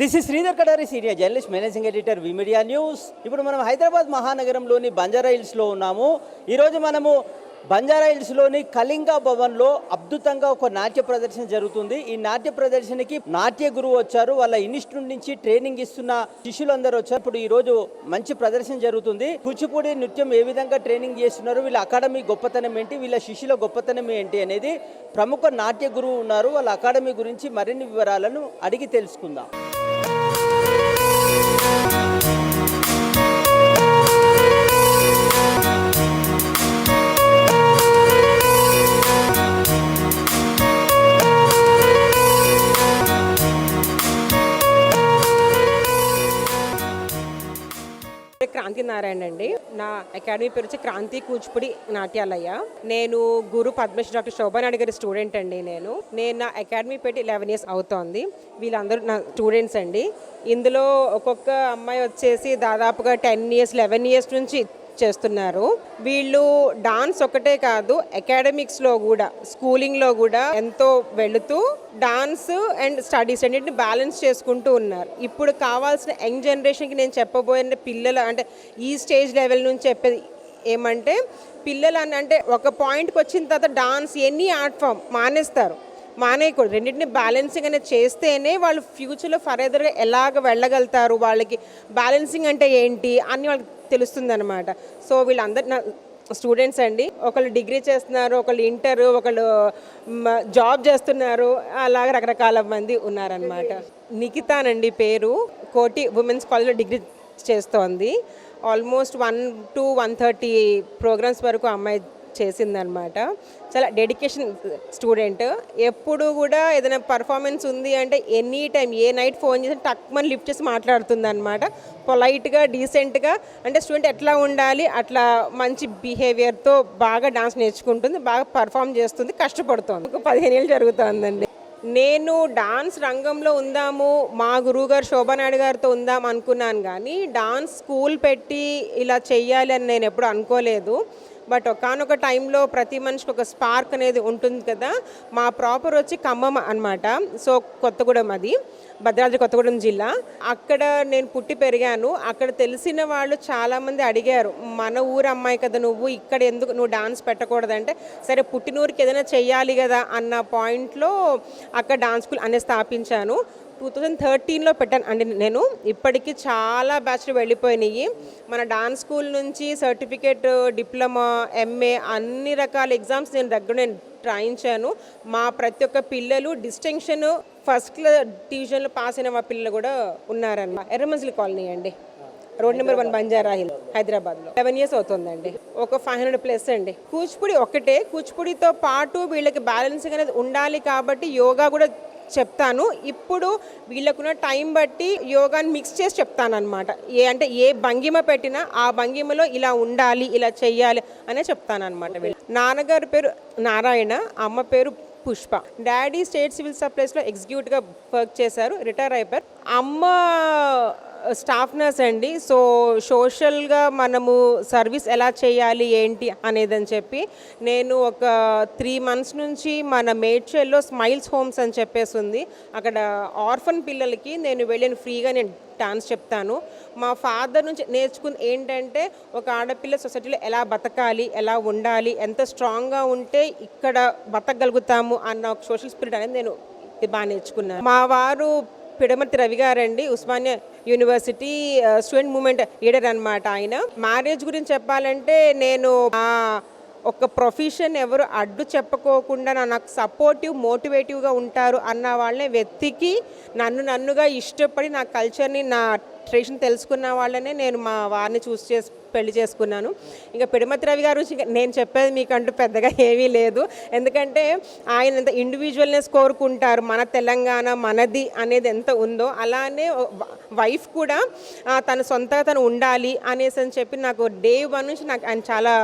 This is Sridhar Kadari senior journalist managing editor V media news ఇప్పుడు మనం హైదరాబాద్ మహానగరంలోని బంజారా హిల్స్లో ఉన్నాము. ఈరోజు మనము బంజారా హిల్స్లోని కళింగ భవన్లో అద్భుతంగా ఒక నాట్య ప్రదర్శన జరుగుతుంది. ఈ నాట్య ప్రదర్శనకి నాట్య గురువు వచ్చారు. వాళ్ళ ఇన్స్టిట్యూట్ నుంచి ట్రైనింగ్ ఇస్తున్న శిష్యులందరూ వచ్చారు. ఇప్పుడు ఈ రోజు మంచి ప్రదర్శన జరుగుతుంది. కూచిపూడి నృత్యం ఏ విధంగా ట్రైనింగ్ చేస్తున్నారు వీళ్ళ అకాడమీ గొప్పతనం ఏంటి వీళ్ళ శిష్యుల గొప్పతనం ఏంటి అనేది ప్రముఖ నాట్య గురువు ఉన్నారు. వాళ్ళ అకాడమీ గురించి మరిన్ని వివరాలను అడిగి తెలుసుకుందాం. క్రాంతి నారాయణ అండి. నా అకాడమీ పేరు వచ్చి క్రాంతి కూచిపూడి నాట్యాలయ. నేను గురు పద్మశ్రీ డాక్టర్ శోభానాయుడు గారి స్టూడెంట్ అండి నేను. నేను నా అకాడమీ పెట్టి లెవెన్ ఇయర్స్ అవుతోంది. వీళ్ళందరూ నా స్టూడెంట్స్ అండి. ఇందులో ఒక్కొక్క అమ్మాయి వచ్చేసి దాదాపుగా టెన్ ఇయర్స్ లెవెన్ ఇయర్స్ నుంచి చేస్తున్నారు. వీళ్ళు డాన్స్ ఒకటే కాదు అకాడమిక్స్లో కూడా స్కూలింగ్లో కూడా ఎంతో వెళుతూ డాన్స్ అండ్ స్టడీస్ అన్నింటిని బ్యాలెన్స్ చేసుకుంటూ ఉన్నారు. ఇప్పుడు కావాల్సిన యంగ్ జనరేషన్కి నేను చెప్పబోయే పిల్లలు అంటే ఈ స్టేజ్ లెవెల్ నుంచి చెప్పేది ఏమంటే పిల్లలు అని అంటే ఒక పాయింట్కి వచ్చిన తర్వాత డాన్స్ ఎనీ ఆర్ట్ ఫామ్ మానేస్తారు. మానేయకూడదు. రెండింటిని బ్యాలెన్సింగ్ అనేది చేస్తేనే వాళ్ళు ఫ్యూచర్లో ఫర్దర్గా ఎలాగ వెళ్ళగలుగుతారు వాళ్ళకి బ్యాలెన్సింగ్ అంటే ఏంటి అని వాళ్ళకి తెలుస్తుంది అనమాట సో వీళ్ళందరి స్టూడెంట్స్ అండి ఒకళ్ళు డిగ్రీ చేస్తున్నారు ఒకళ్ళు ఇంటర్ ఒకళ్ళు జాబ్ చేస్తున్నారు అలాగ రకరకాల మంది ఉన్నారనమాట నిఖితానండి పేరు కోటి ఉమెన్స్ కాలేజ్లో డిగ్రీ చేస్తోంది. Almost one to one thirty programmes వరకు అమ్మాయి చేసిందనమాట. చాలా డెడికేషన్ స్టూడెంట్ ఎప్పుడు కూడా ఏదైనా పర్ఫార్మెన్స్ ఉంది అంటే ఎనీ టైం ఏ నైట్ ఫోన్ చేసి టక్మని లిఫ్ట్ చేసి మాట్లాడుతుంది అనమాట పొలైట్గా డీసెంట్గా అంటే స్టూడెంట్ ఎట్లా ఉండాలి అట్లా మంచి బిహేవియర్తో బాగా డాన్స్ నేర్చుకుంటుంది బాగా పర్ఫామ్ చేస్తుంది కష్టపడుతుంది. ఒక పదిహేను ఏళ్ళు జరుగుతుందండి. నేను డాన్స్ రంగంలో ఉందాము మా గురువుగారు శోభనాయుడు గారితో ఉందాం అనుకున్నాను కానీ డాన్స్ స్కూల్ పెట్టి ఇలా చెయ్యాలి అని నేను ఎప్పుడు అనుకోలేదు. బట్ ఒకనొక టైంలో ప్రతి మనిషికి ఒక స్పార్క్ అనేది ఉంటుంది కదా మా ప్రాపర్ వచ్చి ఖమ్మం అనమాట సో కొత్తగూడెం అది భద్రాద్రి కొత్తగూడెం జిల్లా. అక్కడ నేను పుట్టి పెరిగాను. అక్కడ తెలిసిన వాళ్ళు చాలామంది అడిగారు మన ఊరు అమ్మాయి కదా నువ్వు ఇక్కడ ఎందుకు నువ్వు డాన్స్ పెట్టకూడదంటే సరే పుట్టినూరికి ఏదైనా చెయ్యాలి కదా అన్న పాయింట్లో అక్కడ డాన్స్ స్కూల్ అనేది స్థాపించాను. టూ థౌజండ్ థర్టీన్లో పెట్టాను. అండి నేను ఇప్పటికీ చాలా బ్యాచ్లు వెళ్ళిపోయినాయి. మన డాన్స్ స్కూల్ నుంచి సర్టిఫికేట్ డిప్లొమా ఎంఏ అన్ని రకాల ఎగ్జామ్స్ నేను దగ్గర నేను రాయించాను మా ప్రతి ఒక్క పిల్లలు డిస్టింక్షన్ ఫస్ట్ క్లాస్ డివిజన్లో పాస్ అయిన మా పిల్లలు కూడా ఉన్నారన్న. ఎర్రమంజిలి కాలనీ అండి. Road number one Banjara hill హైదరాబాద్లో. లెవెన్ ఇయర్స్ అవుతుందండి. ఒక ఫైవ్ హండ్రెడ్ ప్లస్ అండి. కూచిపూడి ఒకటే కూచిపూడితో పాటు వీళ్ళకి బ్యాలెన్సింగ్ అనేది ఉండాలి కాబట్టి యోగా కూడా చెప్తాను. ఇప్పుడు వీళ్ళకున్న టైం బట్టి యోగాని మిక్స్ చేసి చెప్తాను అనమాట ఏ అంటే ఏ భంగిమ పెట్టినా ఆ భంగిమలో ఇలా ఉండాలి ఇలా చెయ్యాలి అనే చెప్తాను అనమాట వీళ్ళు. నాన్నగారి పేరు నారాయణ అమ్మ పేరు పుష్ప. డాడీ స్టేట్ సివిల్ సప్లైస్లో ఎగ్జిక్యూటివ్గా వర్క్ చేశారు రిటైర్ అయిపోయారు. అమ్మ స్టాఫ్ నర్స్ అండి. సో సోషల్గా మనము సర్వీస్ ఎలా చేయాలి ఏంటి అనేది అని చెప్పి నేను ఒక త్రీ మంత్స్ నుంచి మన మేడ్చల్లో స్మైల్స్ హోమ్స్ అని చెప్పేసి ఉంది. అక్కడ ఆర్ఫన్ పిల్లలకి నేను వెళ్ళిన ఫ్రీగా నేను డాన్స్ చెప్తాను. మా ఫాదర్ నుంచి నేర్చుకుంది ఏంటంటే ఒక ఆడపిల్ల సొసైటీలో ఎలా బతకాలి ఎలా ఉండాలి ఎంత స్ట్రాంగ్గా ఉంటే ఇక్కడ బతకగలుగుతాము అన్న ఒక సోషల్ స్పిరిట్ అనేది నేను బాగా నేర్చుకున్నాను. మా వారు పిడమర్తి రవి గారండి Osmania university student movement leader అనమాట ఆయన. మ్యారేజ్ గురించి చెప్పాలంటే నేను ఒక ప్రొఫెషన్ ఎవరు అడ్డు చెప్పుకోకుండా నా- నాకు సపోర్టివ్ మోటివేటివ్గా ఉంటారు అన్న వాళ్ళని వెతికి నన్ను నన్నుగా ఇష్టపడి నా కల్చర్ని నా ట్రెడిషన్ తెలుసుకున్న వాళ్ళనే నేను మా వారిని చూస్ చేసి పెళ్ళి చేసుకున్నాను. ఇంకా పిడమతి రవి గారు గురించి నేను చెప్పేది మీకంటూ పెద్దగా ఏమీ లేదు. ఎందుకంటే ఆయన ఎంత ఇండివిజువల్నెస్ కోరుకుంటారు మన తెలంగాణ మనది అనేది ఎంత ఉందో అలానే వైఫ్ కూడా తన సొంతగా తను ఉండాలి అనేసి అని చెప్పి నాకు డే వన్ నుంచి నాకు ఆయన చాలా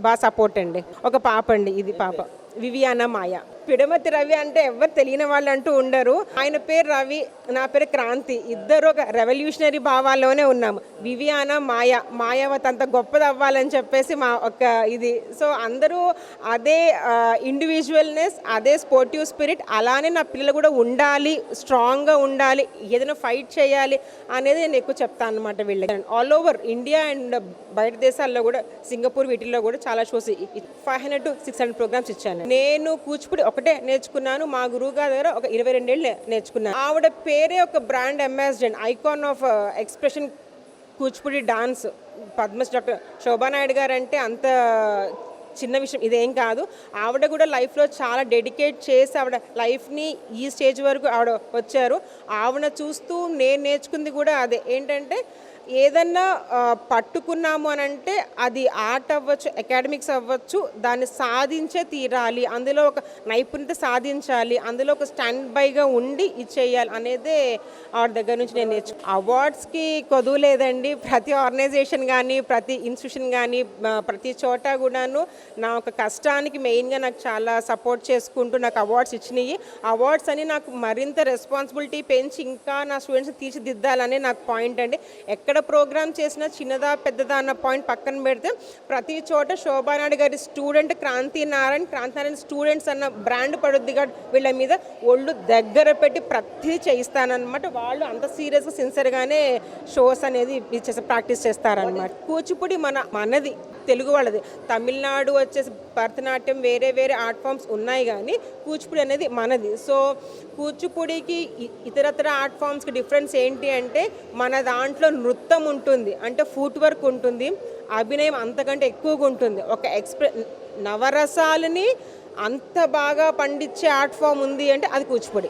బాగా సపోర్ట్ అండి. ఒక పాప అండి ఇది పాప. వివియానా మాయ. పిడమతి రవి అంటే ఎవరు తెలియని వాళ్ళు అంటూ ఉండరు. ఆయన పేరు రవి నా పేరు క్రాంతి. ఇద్దరు ఒక రెవల్యూషనరీ భావాల్లోనే ఉన్నాము. వివియాన మాయా మాయావతి అంత గొప్పది అవ్వాలని చెప్పేసి మా ఒక ఇది. సో అందరూ అదే ఇండివిజువల్నెస్ అదే స్పోర్టివ్ స్పిరిట్ అలానే నా పిల్లలు కూడా ఉండాలి స్ట్రాంగ్గా ఉండాలి ఏదైనా ఫైట్ చేయాలి అనేది నేను ఎక్కువ చెప్తాను అనమాట వీళ్ళకి. ఆల్ ఓవర్ ఇండియా అండ్ బయట దేశాల్లో కూడా సింగపూర్ వీటిల్లో కూడా చాలా shows five hundred to six hundred programmes ఇచ్చాను. నేను కూచిపూడి ఒకటే నేర్చుకున్నాను. మా గురువు గారి దగ్గర ఒక ఇరవై రెండేళ్ళు నేర్చుకున్నాను. ఆవిడ పేరే ఒక brand ambassador icon of expression Kuchipudi dance. Padmashri doctor Shobha Naidu garu అంటే అంత చిన్న విషయం ఇదేం కాదు. ఆవిడ కూడా లైఫ్లో చాలా డెడికేట్ చేసి ఆవిడ లైఫ్ని ఈ స్టేజ్ వరకు ఆవిడ వచ్చారు. ఆవిడ చూస్తూ నేను నేర్చుకుంది కూడా అదే. ఏంటంటే ఏదన్నా పట్టుకున్నాము అని అంటే అది ఆర్ట్ అవ్వచ్చు అకాడమిక్స్ అవ్వచ్చు దాన్ని సాధించే తీరాలి. అందులో ఒక నైపుణ్యత సాధించాలి. అందులో ఒక స్టాండ్ బైగా ఉండి ఇచ్చేయాలి అనేదే ఆవిడ దగ్గర నుంచి నేను నేర్చు అవార్డ్స్కి కొదువు లేదండి ప్రతి ఆర్గనైజేషన్ కానీ ప్రతి ఇన్స్టిట్యూషన్ కానీ ప్రతి చోట కూడాను నా ఒక కష్టానికి మెయిన్గా నాకు చాలా సపోర్ట్ చేసుకుంటూ నాకు అవార్డ్స్ ఇచ్చినాయి అవార్డ్స్ అని నాకు మరింత రెస్పాన్సిబిలిటీ పెంచి ఇంకా నా స్టూడెంట్స్ తీర్చిదిద్దాలనే నాకు పాయింట్ అండి. ఎక్కడ ప్రోగ్రామ్ చేసినా చిన్నదా పెద్దదా అన్న పాయింట్ పక్కన పెడితే ప్రతి చోట శోభానాయుడు గారి స్టూడెంట్ క్రాంతి నారాయణ క్రాంతి నారాయణ స్టూడెంట్స్ అన్న బ్రాండ్ పడుద్ది కాబట్టి వీళ్ళ మీద ఒళ్ళు దగ్గర పెట్టి ప్రతి చేయిస్తానమాట వాళ్ళు అంత సీరియస్గా సిన్సియర్గానే షోస్ అనేది ఇచ్చేసి ప్రాక్టీస్ చేస్తారనమాట కూచిపూడి మన మనది తెలుగు వాళ్ళది. తమిళనాడు వచ్చేసి భరతనాట్యం వేరే వేరే ఆర్ట్ ఫామ్స్ ఉన్నాయి కానీ కూచిపూడి అనేది మనది. సో కూచిపూడికి ఇతరతర ఆర్ట్ ఫామ్స్కి డిఫరెన్స్ ఏంటి అంటే మన దాంట్లో నృత్యం మొత్తం ఉంటుంది. అంటే ఫుట్ వర్క్ ఉంటుంది. అభినయం అంతకంటే ఎక్కువగా ఉంటుంది. ఒక ఎక్స్ప్రె నవరసాలని అంత బాగా పండించే ఆర్ట్ ఫామ్ ఉంది అంటే అది కూచిపూడి.